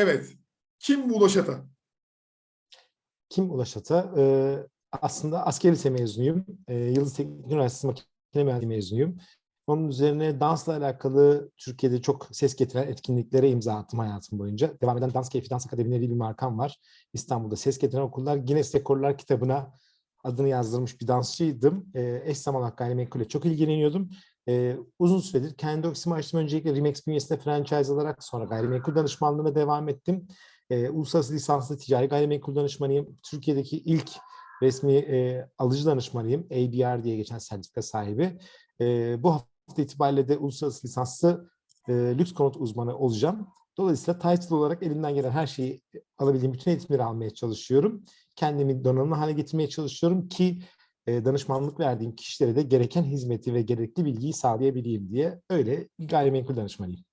Evet. Kim bu Ulaş Ata? Kim Ulaş Ata? Ee, aslında askeri lise mezunuyum. Ee, Yıldız Teknik Üniversitesi Makine Mühendisliği mezunuyum. Onun üzerine dansla alakalı Türkiye'de çok ses getiren etkinliklere imza attım hayatım boyunca. Devam eden Dans Keyfi Dans Akademileri diye bir markam var. İstanbul'da ses getiren okullar Guinness Rekorlar kitabına adını yazdırmış bir dansçıydım. Ee, eş zamanlı gayrimenkule çok ilgileniyordum. Ee, uzun süredir kendi ofisimi açtım. Öncelikle Remax bünyesinde franchise alarak sonra gayrimenkul danışmanlığına devam ettim. Ee, uluslararası lisanslı ticari gayrimenkul danışmanıyım. Türkiye'deki ilk resmi e, alıcı danışmanıyım. ABR diye geçen sertifika sahibi. E, bu hafta itibariyle de uluslararası lisanslı e, lüks konut uzmanı olacağım. Dolayısıyla title olarak elimden gelen her şeyi alabildiğim bütün eğitimleri almaya çalışıyorum. Kendimi donanımlı hale getirmeye çalışıyorum ki e, danışmanlık verdiğim kişilere de gereken hizmeti ve gerekli bilgiyi sağlayabileyim diye öyle gayrimenkul danışmanıyım.